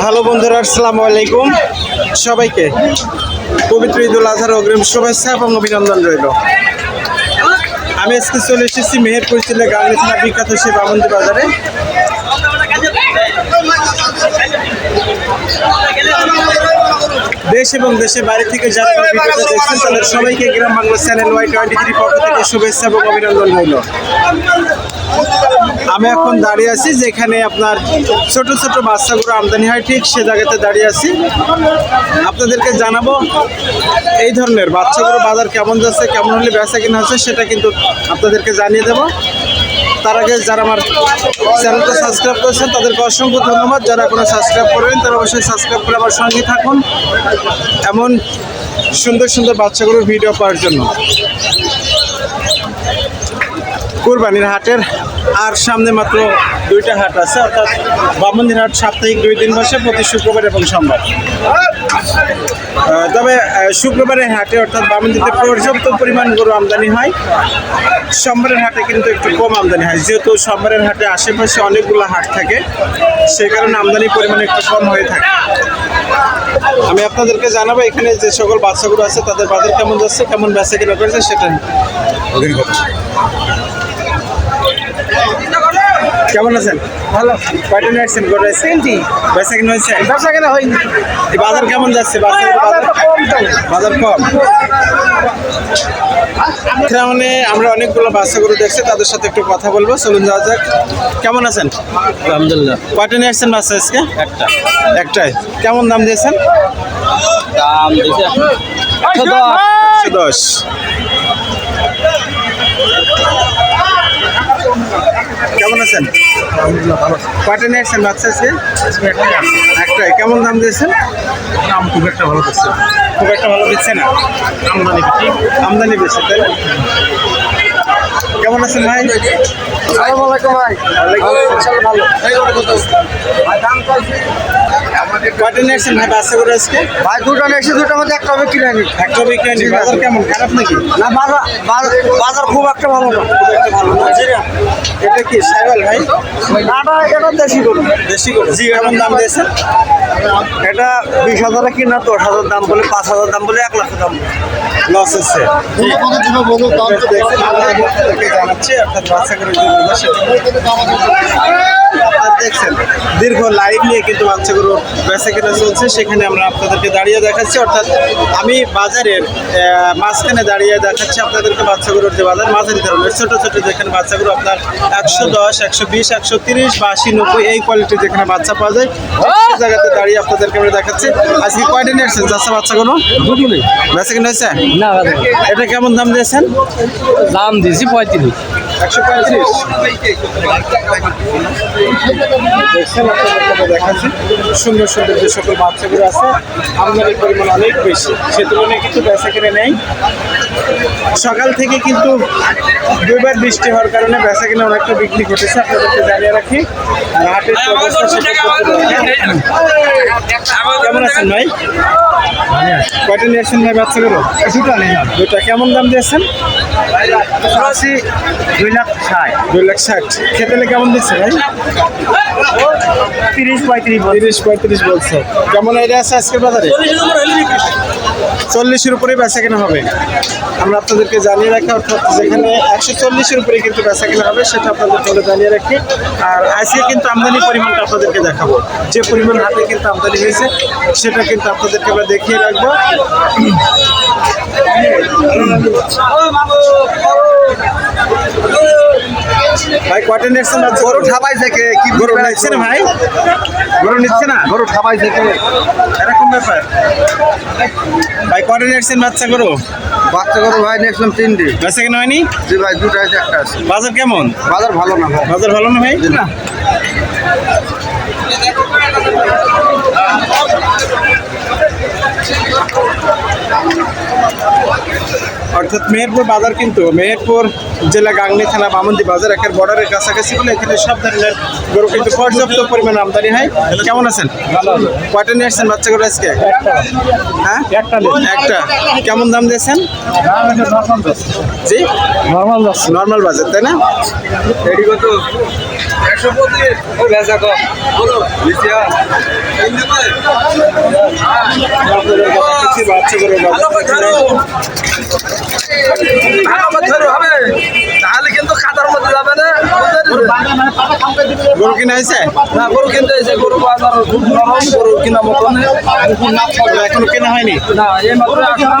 Hello বন্ধুরা, আসসালামু আলাইকুম। সবাইকে পবিত্র ঈদুল আজহার অগ্রিম শুভেচ্ছা এবং অভিনন্দন রইল। আমি আজকে চলে এসেছি মেহেরপুর জেলা গাঙ্গি থানা বিখ্যাত সেই বামন্দি বাজারে। দেশ এবং দেশের বাইরে থেকে যারা ভিডিওটা দেখছেন, তাদের সবাইকে Gram Bangla channel Y twenty three পক্ষ থেকে শুভেচ্ছা এবং অভিনন্দন রইল। আমি এখন দাঁড়িয়ে আছি যেখানে আপনার ছোট ছোট বাচ্চাগুলো আমদানি হয়, ঠিক সে জায়গাতে দাঁড়িয়ে আছি। আপনাদেরকে জানাব এই ধরনের বাচ্চাগুলো বাজার কেমন যাচ্ছে, কেমন হলে বেচা কিনা হচ্ছে, সেটা কিন্তু আপনাদেরকে জানিয়ে দেবো। তার আগে যারা আমার চ্যানেলটা সাবস্ক্রাইব করেছেন, তাদেরকে অসংখ্য ধন্যবাদ। যারা কোনো সাবস্ক্রাইব করেন তারা অবশ্যই সাবস্ক্রাইব করে আমার সঙ্গে থাকুন। এমন সুন্দর সুন্দর বাচ্চাগুলোর ভিডিও পাওয়ার জন্য। কুরবানির হাটের আর সামনে মাত্র দুইটা হাট আছে, অর্থাৎ বামন্দির হাট সাপ্তাহিক দুই দিন বসে প্রতি শুক্রবার এবং সোমবার। তবে শুক্রবারের হাটে, অর্থাৎ বামন্দিতে পর্যাপ্ত পরিমাণ গরু আমদানি হয়। সোমবারের হাটে কিন্তু একটু কম আমদানি হয়, যেহেতু সোমবারের হাটে আশেপাশে অনেকগুলো হাট থাকে সেই কারণে আমদানির পরিমাণ একটু কম হয়ে থাকে। আমি আপনাদেরকে জানাব, এখানে যে সকল বাচ্চাগুলো আছে, তাদের বাজার কেমন যাচ্ছে, কেমন বেচা কেনা করেছে, সেটা কেমন আছেন? ভালো। কয়টা নিয়ে আসছেন? গোটা তিনটি। বেচা কিনা হয়েছে? বেচা কিনা হয়নি। এই বাজার কেমন যাচ্ছে? বাজার বাজার কম বাজার কম? এখানে আমরা অনেকগুলো বাচ্চাগুলো দেখছি তাদের সাথে একটু কথা বলব। চলুন যাওয়া যাক। কেমন আছেন? আলহামদুলিল্লাহ। কয়টা নিয়ে আসছেন বাচ্চা আজকে? একটা। একটাই। কেমন দাম দিয়েছেন? দাম একশো দশ একশো দশ কেমন আছেন? কয়টা নিয়ে আসছেন বাচ্চা আজকে? একটাই কেমন দাম দিয়েছেন? দাম খুব একটা ভালো দিচ্ছে খুব একটা ভালো দিচ্ছে না। আমদানি বেশি। আমদানি বেশি তাই না? কেমন আছেন ভাই? আসসালামু আলাইকুম ভাই। কয়টা নিয়ে আসছেন ভাই বাচ্চাগুলো আজকে? ভাই দুটো নেছি দুটোর মধ্যে একটা হবে কিনে আনি একটা বিক্রি হয়নি। বাজার কেমন? খারাপ নাকি? না বাজার বাজার- খুব একটা ভালো না। খুব একটা ভালো না। এটা কি সাইবাল ভাই? নাটা এটা দেশি গরু। দেশি করে জি কেমন দাম দিয়েছেন? এটা বিশ হাজারে কিনা দশ হাজার দাম বলে পাঁচ হাজার দাম বলে এক লাখ দাম। লস হচ্ছে। আপনাদেরকে জানাচ্ছি অর্থাৎ বাচ্চাগুলোর যে মূল্য সেটা আপনারা দেখছেন। দীর্ঘ লাইভ নিয়ে কিন্তু বাচ্চাগুলো বেচা কেনা চলছে। সেখানে আমরা আপনাদেরকে দাঁড়িয়ে দেখাচ্ছি। অর্থাৎ আমি বাজারের মাঝখানে দাঁড়িয়ে দেখাচ্ছি আপনাদেরকে বাচ্চাগুলোর যে বাজার মাঝারি ধরনের ছোটো ছোটো যেখানে বাচ্চাগুলো আপনার একশো দশ একশো বিশ একশো তিরিশ বা আশি নব্বই এই কোয়ালিটির যেখানে বাচ্চা পাওয়া যায় সেই জায়গাতে দাঁড়িয়ে আপনাদেরকে আমরা দেখাচ্ছি। আজকে কয়টা নিয়ে আসছেন চাষা বাচ্চাগুলো? বেচা কেনা হয়েছে? না এটা কেমন দাম দিয়েছেন? দাম দিয়েছি পঁয়ত্রিশ। একশো পঁয়ত্রিশ। দেখছেন আপনাদেরকে দেখাচ্ছি সুন্দর সুন্দর যে সকল বাচ্চাগুলো আছে আমদানির পরিমাণ অনেক বেশি সে তুলনায় কিছু বেচা কিনে নেই সকাল থেকে কিন্তু দুইবার বৃষ্টি হওয়ার কারণে বেচা কিনে অনেকটা বিক্রি ঘটেছে আপনাদেরকে জানিয়ে রাখি। আর হাটের। কেমন আছেন ভাই? কয়টা নিয়ে আসছেন ভাই বাচ্চাগুলো? দুটো নেই দুটা। কেমন দাম দিয়েছেন? দুই লাখ ষাট। দুই লাখ ষাট। খেতেলে কেমন দিচ্ছে ভাই? তিরিশ পঁয়ত্রিশ তিরিশ পঁয়ত্রিশ বলছে। কেমন আইডিয়া আছে আজকের বাজারে? চল্লিশের উপরে বেচা কেনা হবে। আমরা আপনাদেরকে জানিয়ে রাখি, অর্থাৎ যেখানে একশো চল্লিশের উপরে কিন্তু বেচা কেনা হবে, সেটা আপনাদের আমরা জানিয়ে রাখি। আর আজকে কিন্তু আমদানি পরিমাণটা আপনাদেরকে দেখাবো। যে পরিমাণ হাতে কিন্তু আমদানি হয়েছে, সেটা কিন্তু আপনাদেরকে আমরা দেখিয়ে রাখব। ভাই কয়টা নিচ্ছেন? গরু ঠাবাই থেকে কি গরু নিচ্ছে না ভাই। গরু নিচ্ছে না? গরু ঠাবাই থেকে। এরকম ব্যাপার। ভাই কটা নিয়েছেন বাচ্চা গরু? বাচ্চা গরু ভাই নিয়েছিলাম তিনটি। বেচা কেনা হয়নি? জি ভাই দুটো আছে একটা আছে। বাজার কেমন? বাজার ভালো না ভাই। বাজার ভালো না ভাই? না। অর্থাৎ মেহেরপুর বাজার কিন্তু মেহেরপুর জেলা গাংনি থানা বামন্দি বাজার একের বর্ডারের কাছাকাছি বলে এখানে সব ধরনের গরু কিন্তু পর্যাপ্ত পরিমাণ আমদানি হয়। কেমন আছেন? কয়টা নিয়ে আসছেন বাচ্চা বাচ্চাগুলো আজকে? হ্যাঁ? একটা একটা। কেমন দাম দিয়েছেন? জি? নর্মাল নর্মাল বাজার তাই না? রেডি কত? একশো পঁচিশ। ও ভেজা হবে। তাহলে কিন্তু খাতার মধ্যে যাবে না গরু কিনা হয়েছে না গরু কিনতে এসে গরু বাজার খুব নরম গরু কিনা মতন। এখনও কেনা হয়নি? না এই মাত্র আসলাম।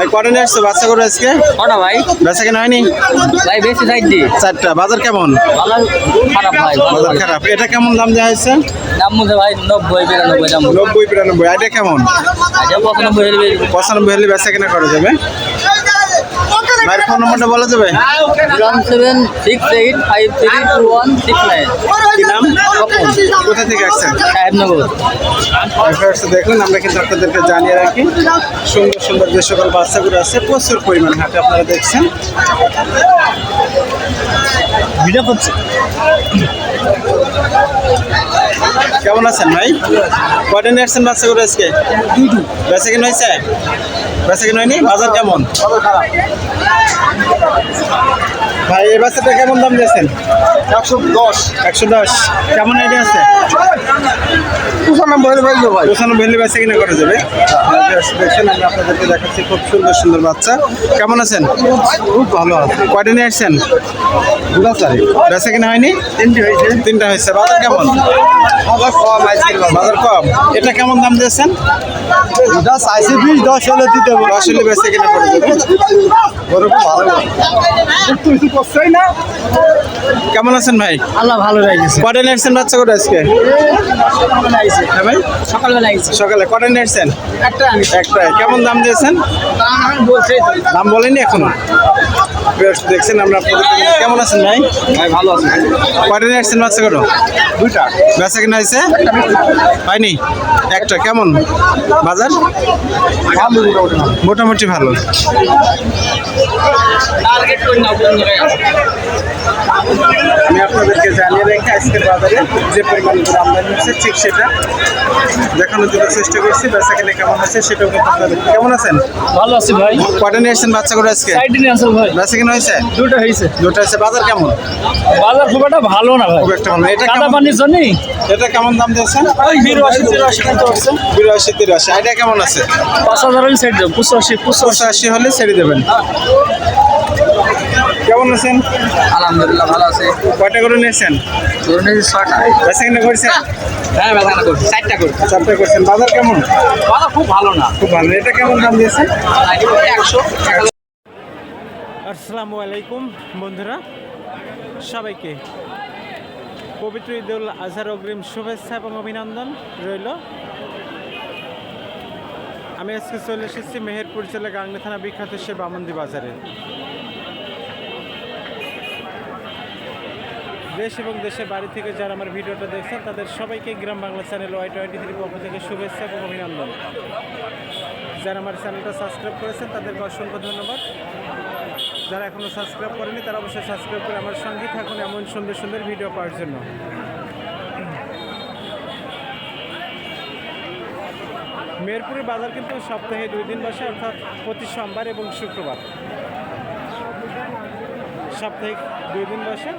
ভাই কটা নিয়ে আসছো বাচ্চা করে আজকে? কটা ভাই? বেচা কেনা হয়নি? ভাই বেশি সাইড দি। চারটা। বাজার কেমন? খারাপ ভাই বাজার খারাপ। এটা কেমন দাম দেওয়া হয়েছে? দাম মধ্যে ভাই নব্বই বিরানব্বই দাম নব্বই বিরানব্বই। এটা কেমন? পঁচানব্বই হলে পঁচানব্বই হলে বেচা কেনা করা যাবে। ভাইয়ের ফোন নম্বরটা বলা যাবে one seven six eight five three two one six nine কি নাম? কোথা থেকে আসছেন? সাহেবনগর। দেখুন আমরা কিন্তু আপনাদেরকে জানিয়ে রাখি সুন্দর সুন্দর যে সকল বাচ্চাগুলো আছে প্রচুর পরিমাণ হাটে আপনারা দেখছেন। ভিডিও করছে। কেমন আছেন ভাই? কয়টা নিয়ে আসছেন বাচ্চাগুলো আজকে? বেচা কিনা হয়েছে? বেচা কিনা হয়নি? বাজার কেমন? ভাই এই বাচ্চাটা কেমন দাম দিয়েছেন? একশো দশ। একশো দশ। কেমন আইডিয়া আছে? পঁচানব্বই ভাই ভাই। পঁচানব্বই হলে বেচা কিনা করা যাবে? দেখছেন আমি আপনাদেরকে দেখাচ্ছি খুব সুন্দর সুন্দর বাচ্চা। কেমন আছেন? খুব ভালো আছে। কয়টা নিয়ে আসছেন? দুটা চারি বেচা কিনা হয়নি? তিনটে হয়েছে। তিনটা হয়েছে। বাজার কেমন? আবার কম বাজার কম। এটা কেমন দাম দিয়েছেন? দুটা চাইছে বিশ দশ হলে দিতে হবে। দশ হলে বেচা কিনা করে দেবে খুব ভালো একটু কিছু করছেই না। কেমন আছেন ভাই? আল্লাহ ভালো লাগছে কটা নিয়ে বাচ্চা করে আজকে? হ্যাঁ ভাই? সকালবেলা আইছে। সকালে কটা নিয়ে একটা একটা কেমন দাম দিয়েছেন? বলছি দাম বলেনি এখনও? Viewers, দেখছেন আমরা আপনাদের কেমন আছেন ভাই? ভাই ভালো আছে। কটা নিয়ে আসছেন বাচ্চা করে দুইটা। বেচা কিনা হয়েছে? হয়নি? একটা কেমন? বাজার? মোটামুটি ভালো। আমি আপনাদেরকে জানিয়ে রেখে আজকের বাজারে যে পরিমাণ আমদানি হচ্ছে ঠিক সেটা দেখানোর জন্য চেষ্টা করছি। বেচা কিনে কেমন আছে সেটাও কিন্তু আপনাদের কেমন আছেন? ভালো আছি ভাই। কটা নিয়ে আসছেন বাচ্চা করে আজকে? বেচা কিনা হয়েছে? দুটো হয়েছে। দুটো আছে বাজার কেমন? বাজার খুব একটা ভালো না ভাই। খুব একটা ভালো এটা কাদা পানির জন্য এটা কেমন দাম দিয়েছেন? ওই বিরাশি তিরাশি কিন্তু হচ্ছে বিরাশি তিরাশি আইডিয়া কেমন আছে? পাঁচ হাজার হলে সাইড দেবো পঁচাশি পঁচাশি হলে ছেড়ে দেবেন। কেমন আছেন? আলহামদুলিল্লাহ ভালো আছে। কয়টা করে নিয়েছেন? ধরুন ছটা বেচা কিনা করছেন? হ্যাঁ বেদানা করছি। চারটা করছি চারটা করছেন। বাজার কেমন? বাজার খুব ভালো না। খুব ভালো। এটা কেমন দাম দিয়েছেন? একশো। আসসালামু আলাইকুম, বন্ধুরা। সবাইকে পবিত্র ঈদুল আজহার অগ্রিম শুভেচ্ছা এবং অভিনন্দন রইল। আমি আজকে চলে এসেছি মেহেরপুর জেলা গাংনী থানা বিখ্যাত সে বামন্দি বাজারে। দেশ এবং দেশের বাড়ি থেকে যারা আমার ভিডিওটা দেখছেন, তাদের সবাইকে Gram Bangla channel Y twenty three পক্ষ থেকে শুভেচ্ছা এবং অভিনন্দন। যারা আমার চ্যানেলটা সাবস্ক্রাইব করেছেন, তাদেরকে অসংখ্য ধন্যবাদ। যারা এখনও সাবস্ক্রাইব করেনি তারা অবশ্যই সাবস্ক্রাইব করে আমার সঙ্গে থাকুন এমন সুন্দর সুন্দর ভিডিও পাওয়ার জন্য। মেরপুরের বাজার কিন্তু সপ্তাহে দুই দিন বসে, অর্থাৎ প্রতি সোমবার এবং শুক্রবার। সাপ্তাহিক দুই দিন বসে।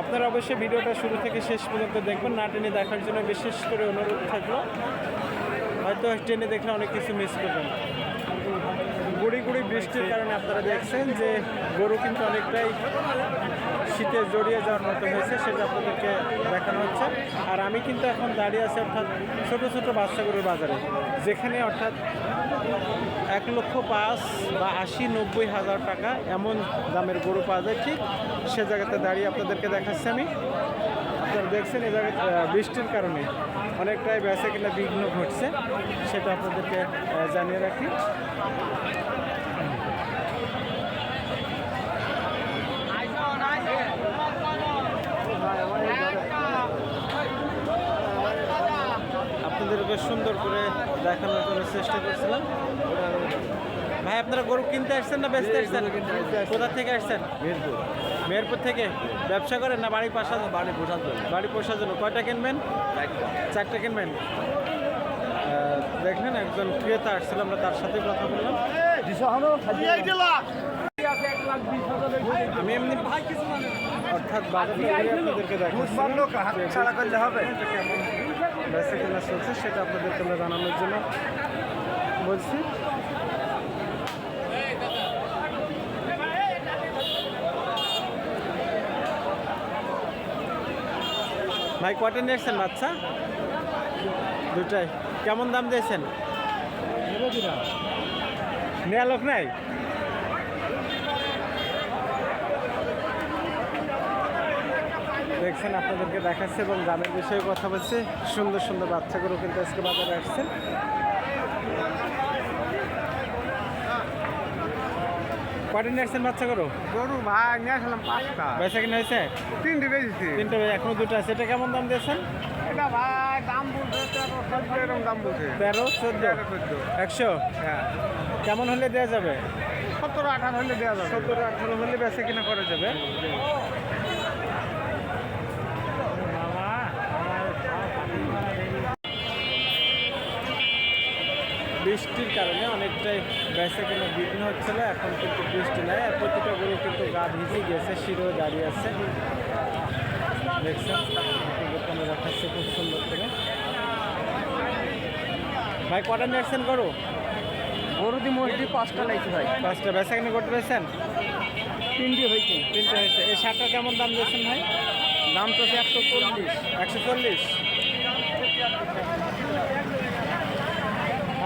আপনারা অবশ্যই ভিডিওটা শুরু থেকে শেষ পর্যন্ত দেখবেন, না টেনে দেখার জন্য বিশেষ করে অনুরোধ থাকল। হয়তো টেনে দেখলে অনেক কিছু মিস করবেন। গুড়ি গুড়ি বৃষ্টির কারণে আপনারা দেখছেন যে গরু কিন্তু অনেকটাই শীতে জড়িয়ে যাওয়ার মতো হয়েছে, সেটা আপনাদেরকে দেখানো হচ্ছে। আর আমি কিন্তু এখন দাঁড়িয়ে আছি অর্থাৎ ছোটো ছোটো বাচ্চা গরুর বাজারে, যেখানে অর্থাৎ এক লক্ষ পাঁচ বা আশি নব্বই হাজার টাকা এমন দামের গরু পাওয়া যায়। ঠিক সে জায়গাতে দাঁড়িয়ে আপনাদেরকে দেখাচ্ছি আমি। আপনারা দেখছেন এই জায়গায় বৃষ্টির কারণে অনেকটাই বেসে কিনা বিঘ্ন ঘটছে, সেটা আপনাদেরকে জানিয়ে রাখি আপনাদেরকে সুন্দর করে দেখানোর জন্য চেষ্টা করছিলাম। ভাই আপনারা গরু কিনতে আসছেন না বেচতে আসছেন? কোথা থেকে আসছেন? মিরপুর। মেহেরপুর থেকে? ব্যবসা করেন না বাড়ি পাশা বাড়ি পোশাক বাড়ি পোষার জন্য। কয়টা কিনবেন? চারটা। কিনবেন? দেখলেন একজন ক্রেতা আসছিল আমরা তার সাথে কথা বললাম। আমি এমনি অর্থাৎ বাজার থেকে আপনাদেরকে দেখাচ্ছি। বেচা কেনা চলছে, সেটা আপনাদেরকে আমরা জানানোর জন্য বলছি। ভাই, কয়টা নিয়ে এসছেন বাচ্চা? দুটাই। কেমন দাম দিয়েছেন? নেওয়া লোক নাই? দেখছেন আপনাদেরকে দেখাচ্ছে এবং দামের বিষয়ে কথা বলছে। সুন্দর সুন্দর বাচ্চাগুলো কিন্তু আজকে বাজারে আসছে। কয়টা নিয়ে আসছেন বাচ্চাগুলো? গরু ভাই নিয়ে আসলাম পাঁচটা। বেচা কিনা হয়েছে? তিনটে তিনটে এখনও দুটো আছে। এটা কেমন দাম দিয়েছেন? এটা ভাই দাম বলছে তেরো চোদ্দ এরকম দাম বলছে। তেরো চোদ্দ? একশো? হ্যাঁ। কেমন হলে দেওয়া যাবে? সতেরো আঠারো হলে দেওয়া যাবে। সত্তর আঠারো হলে বেচা কিনা করা যাবে। বৃষ্টির কারণে অনেকটাই বেচা কিনা বিঘ্ন হচ্ছিল এখন কিন্তু বৃষ্টি নাই। আর প্রতিটা গরু কিন্তু গা ভিজে গেছে শিরো দাঁড়িয়ে আছে। দেখছেন আপনাদেরকে আমি খুব সুন্দর করে। ভাই কটা নিয়ে আসছেন গরু? গরু দি মোটামুটি পাঁচটা লাগছে ভাই। পাঁচটা বেচা কিনা করতে পেরেছেন? তিনটে হয়েছে। তিনটে হয়েছে। এই শার্টটা কেমন দাম দিয়েছেন ভাই? দাম তো একশো চল্লিশ। একশো চল্লিশ?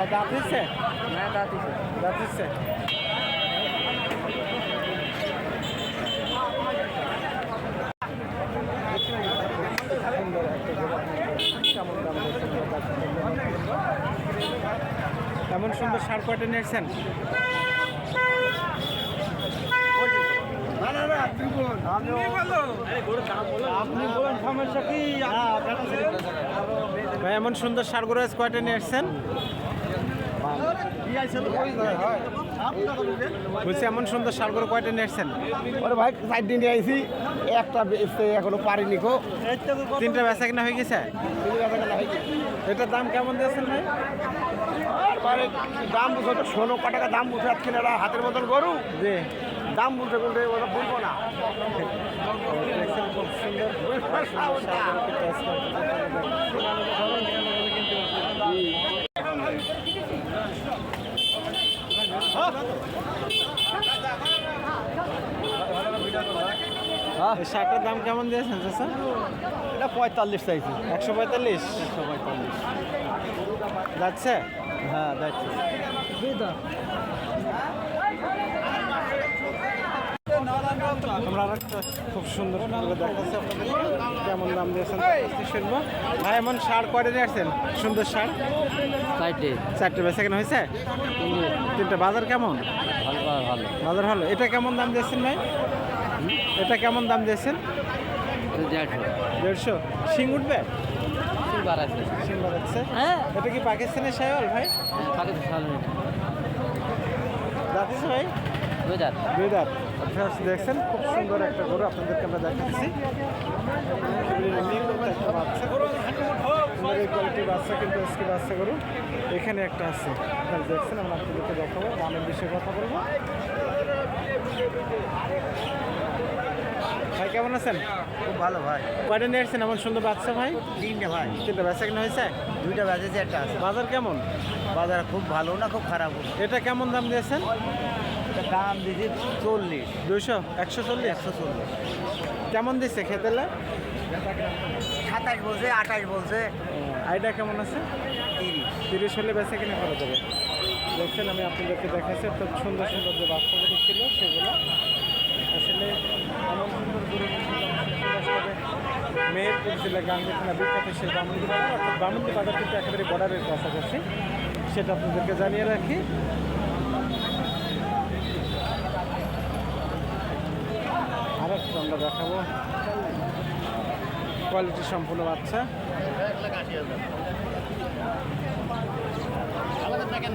দাঁত হচ্ছে হ্যাঁ দাঁত দাঁত হচ্ছে একটা গোলাপ কেমন দাম দিয়েছেন এমন সুন্দর সার কয়টা নিয়েছেন? আপনি বলেন সমস্যা কি? ভাই এমন সুন্দর সারগুলো আজ কয়টা নিয়ে আসছেন? বলছি এমন সুন্দর সারগুলো কয়টা নিয়ে আসছেন? ওরে ভাই চার দিন আইছি একটা এখনও পারিনি কো তিনটা বেচা কিনা হয়ে গেছে? এটার দাম কেমন দিয়েছেন ভাই? মানে দাম বুঝো তো ষোলো ক টাকা দাম বুঝে আজকে এরা হাতের মতন গরু? জি। দাম বুঝতে বলতে ওরা বলব না। সুন্দর সারগুলো কিন্তু আজকে আপনাদের কিন্তু এই শার্টের দাম কেমন দিয়েছেন স্যার এটা পঁয়তাল্লিশ চাইছি। একশো পঁয়তাল্লিশ? যাচ্ছে? হ্যাঁ যাচ্ছে। আমরা আরেকটা খুব সুন্দর করে দেখাচ্ছি আপনাদের কেমন দাম দিয়েছেন শুনব ভাই এমন সার কয়টা নিয়ে আসছেন? সুন্দর সার? চারটে। চারটে বেচা কেনা হয়েছে? তিনটে। বাজার কেমন? ভালো ভালো বাজার ভালো। এটা কেমন দাম দিয়েছেন ভাই? এটা কেমন দাম দিয়েছেন? দেড়শো। দেড়শো। শিং উঠবে? শিং বাজাচ্ছে হ্যাঁ। এটা কি পাকিস্তানের সাইওয়াল ভাই? থাকে তো সামনে ভাই দুই দাঁত দুই দাঁত দেখছেন খুব সুন্দর একটা গরু আপনাদেরকে আমরা দেখাচ্ছি। সুন্দর এই কোয়ালিটির বাচ্চা কিন্তু আজকে বাচ্চা গরু। এখানে একটা আছে। আপনারা দেখছেন আমরা আপনাদেরকে দেখাবো দামের বিষয়ে কথা বলব। ভাই কেমন আছেন? খুব ভালো ভাই। কয়টা নিয়ে আসছেন এমন সুন্দর বাচ্চা ভাই? তিনটে ভাই। তিনটা বেচা কিনা হয়েছে? দুইটা বেজেছে একটা আছে। বাজার কেমন? বাজার খুব ভালো না খুব খারাপ এটা কেমন দাম দিয়েছেন? দাম দিয়েছি চল্লিশ। দুইশো? একশো চল্লিশ? একশো চল্লিশ। কেমন দিচ্ছে খেতেলে? সাতাশ বলছে আঠাশ বলছে। আইডিয়া কেমন আছে? তিরিশ। তিরিশ হলে বেচা কিনা করা যাবে? দেখছেন আমি আপনাদেরকে দেখাচ্ছি খুব সুন্দর সুন্দর যে বাচ্চাগুলো ছিল সেগুলো। আসলে এমন সুন্দর মেয়েরপুর জেলা গাঙ্গেখানা বিখ্যাত সেই বামুন্দি বাজার অর্থাৎ বামুন্দি বাজার কিন্তু একেবারে বর্ডারের কাছাকাছি। সেটা আপনাদেরকে জানিয়ে রাখি আর একটা আমরা দেখাবো। কোয়ালিটি সম্পূর্ণ বাচ্চা।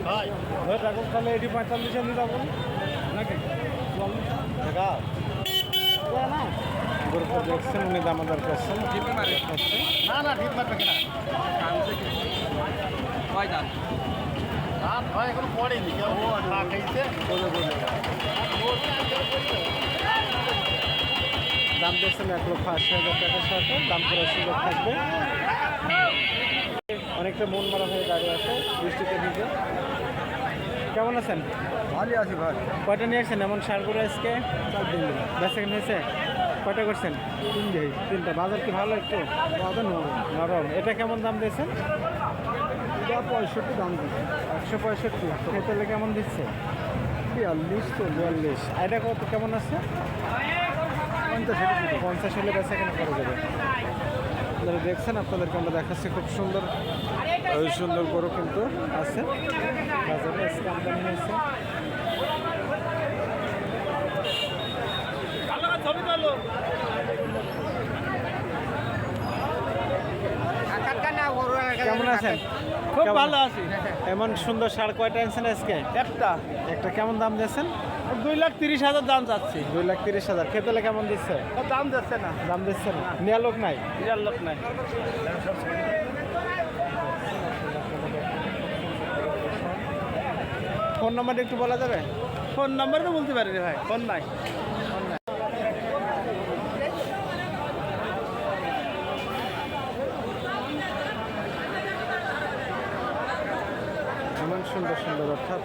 ভাই রাখুন তাহলে এটি পঁয়তাল্লিশে নিয়ে যাব। নাকি? গরুটা দেখছেন উনি দামাদার করছেন না না ঠিক মারবে কিনা? কয় দাম রাত হয় এখন পড়েনি কেউ না খাইছে দাম দেখছেন এক লক্ষ আশি হাজার টাকার সাথে দাম করার সুযোগ থাকবে। অনেকটা মন মারা হয়ে দাঁড়িয়ে আছে বৃষ্টিতে ভিজে। কেমন আছেন? ভালোই আছি ভাই। কয়টা নিয়ে আসছেন? এমন সার করে আজকে? চার দিন। বেসেকেন্ড হয়েছে? কয়টা করছেন? তিন তিনটে তিনটা। বাজার কি ভালো একটু? বাজার নরম। এটা কেমন দাম দিয়েছেন? এটা পঁয়ষট্টি দাম দিচ্ছে। একশো পঁয়ষট্টি। খেতেলে কেমন দিচ্ছে? বিয়াল্লিশ তো বিয়াল্লিশ। এটা কত? কেমন আছে? পঞ্চাশ হলে বেচা কেনা করা যাবে। আপনারা দেখছেন আপনাদেরকে আমরা দেখাচ্ছি খুব সুন্দর সুন্দর গরু কিন্তু আছে। বাজারে আজকে আমদানি হয়েছে। কেমন আছেন? খুব ভালো আছি। এমন সুন্দর সার কয়টা আনছেন আজকে? একটা। একটা কেমন দাম দিয়েছেন? দুই লাখ তিরিশ হাজার দাম যাচ্ছে। দুই লাখ তিরিশ হাজার। খেতেলে কেমন দিচ্ছে? দাম যাচ্ছে না। দাম দিচ্ছে না। নেওয়া লোক নাই? বিরাট লোক নাই। ফোন নাম্বারটা একটু বলা যাবে? ফোন নাম্বার তো বলতে পারি রে ভাই ফোন নাই। এমন সুন্দর সুন্দর অর্থাৎ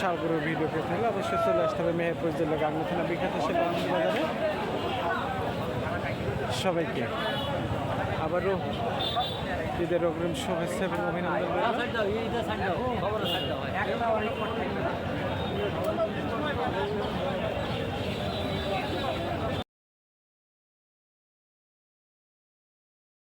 সাগরের ভিডিও পেয়ে থাকলে অবশ্যই চলে আসতে হবে মেহেরপুর জেলা গাঙ্গু থানা বিখ্যাত সে বাণিজ্য বাজারে সবাইকে আবারও ঈদের অগ্রিম শুভেচ্ছা এবং অভিনন্দন।